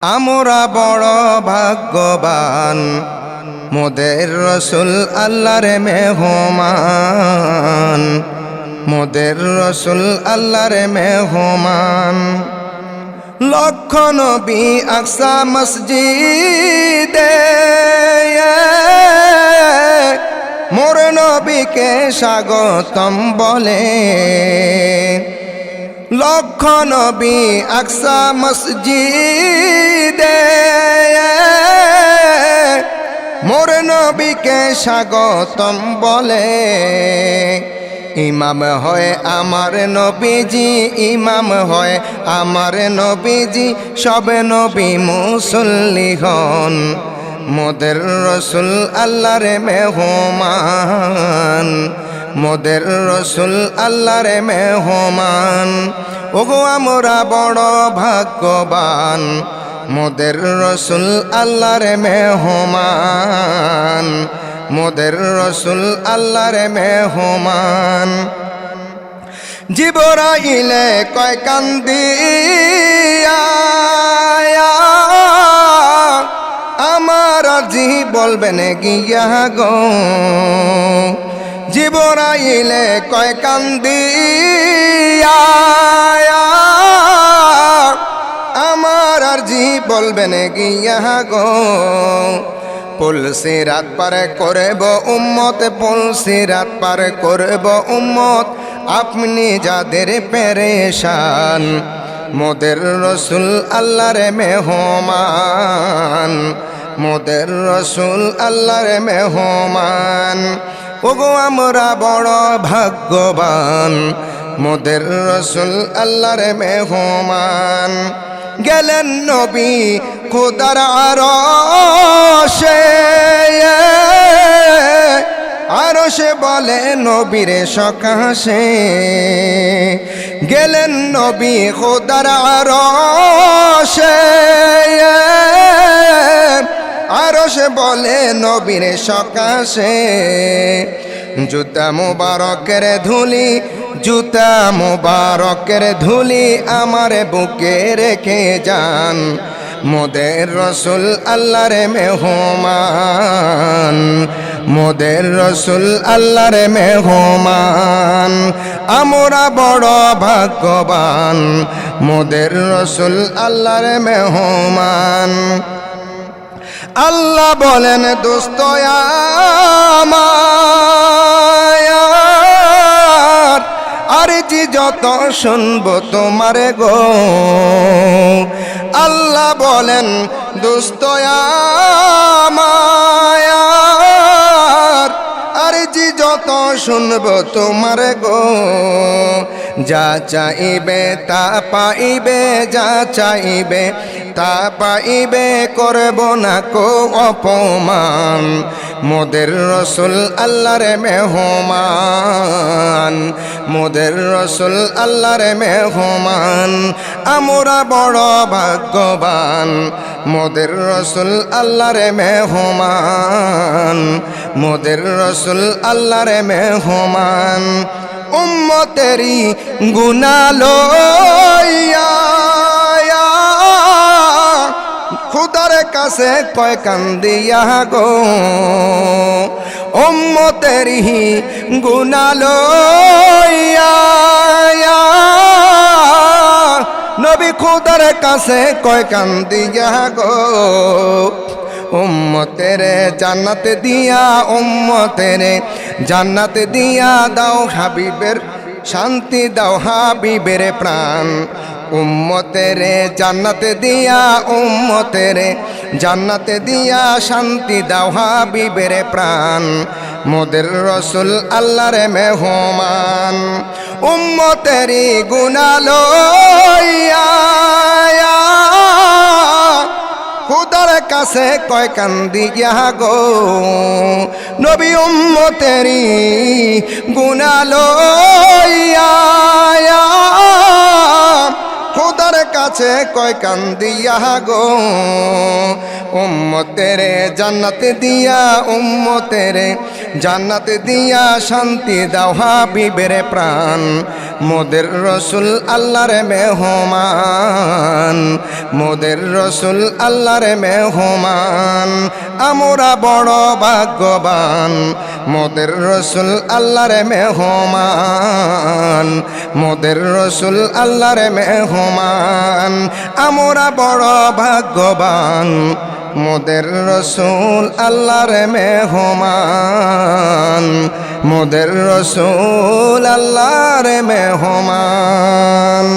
আমরা বড় ভাগ্যবান। মোদের রসুল আল্লাহর মেহমান। মোদের রসুল আল্লাহর মেহমান। লক্ষ নবী আকসা মসজিদে। মোর নবীকে স্বাগতম বলে। লক্ষ নবী আকসা মসজিদে। মোর নবীকে স্বাগতম বলে। ইমাম হয় আমার নবীজি, ইমাম হয় আমার নবীজি, সবে নবী মুসল্লি হন। মোদের রসুল আল্লাহর মেহমান। মোদের রসুল আল্লাহর মেহমান। ওগো আমরা বড় ভাগ্যবান। মোদের রসুল আল্লাহর মেহমান। মোদের রসুল আল্লাহর মেহমান। জিবরাইলে কয় কান্দিয়া আমার জি বলবেন গিয়া গো। জিবরাইলে কয় কান্দিয়া আমার আর জি বলবেন গিয়া গো। পুলসি রাত পারে করব উম্মত, পুলসি রাত পারে করব উম্মত। আপনি যাদের পেরেশান, মোদের রসুল আল্লাহর মেহমান। মোদের রসুল আল্লাহর মেহমান। ওগো আমরা বড় ভাগ্যবান। মোদের রসুল আল্লাহর মেহমান। গেলেন নবী খোদার আরও আরও সে বলে নবীর সকাশে। গেলেন নবী খোদার আরও সে আরও সে বলে নবীর সকাশে, জুতা মুবারকের ধুলি, জুতা মুবারকের ধুলি আমার বুকে রেখে যান। মোদের রসুল আল্লাহর মেহমান, মোদের রসুল আল্লাহর মেহমান, আমরা বড় ভাগ্যবান। মোদের রসুল আল্লাহর মেহমান। আল্লাহ বলেন, দোস্ত আমার আর জি যত শুনব তোমার গো? আল্লাহ বলেন, দোস্ত আমার আর জি যত শুনব তোমার গো? যা চাইবে তা পাইবে, যা চাইবে তা পাইবে করব না কো অপমান। মোদের রসুল আল্লাহর মেহমান। মোদের রসুল আল্লাহর মেহমান। আমরা বড় ভাগ্যবান। মোদের রসুল আল্লাহর মেহমান। মোদের রসুল আল্লাহর মেহমান। উম্মতেরি গুনালো খুদার কাছে কয় কান্দিয়া গো। উম্মতেরি গুনালো নবী খুদার কাছে কয় কান্দিয়া গো। উম্মতেরে জান্নাত দিয়া, উম্মতেরে জান্নাত দিয়া দাও হাবিবের, শান্তি দাও হাবিবের প্রাণ। উম্মতেরে জান্নাত দিয়া, উম্মতেরে জান্নাত দিয়া শান্তি দাও হাবিবের প্রাণ। মোদের রসুল আল্লাহর মেহমান। উম্মতেরি গুনালো খুদার কাছে কয় কান্দি গিয়া গো। নবী উম্মতেরি গুনালো কাছে কয় কান্দিয়া গো। উম্মতেরে জান্নাত দিয়া, উম্মতেরে জান্নাত দিয়া শান্তি দাও হাবিবের প্রাণ। মোদের রসুল আল্লাহর মেহমান, মোদের রসুল আল্লাহর মেহমান। আমরা বড় ভাগ্যবান মোদের রসুল আল্লাহর মেহমান, মোদের রসুল আল্লাহর মেহমান। আমরা বড় ভাগ্যবান, মোদের রসুল আল্লাহর মেহমান, মোদের রসুল আল্লাহর মেহমান।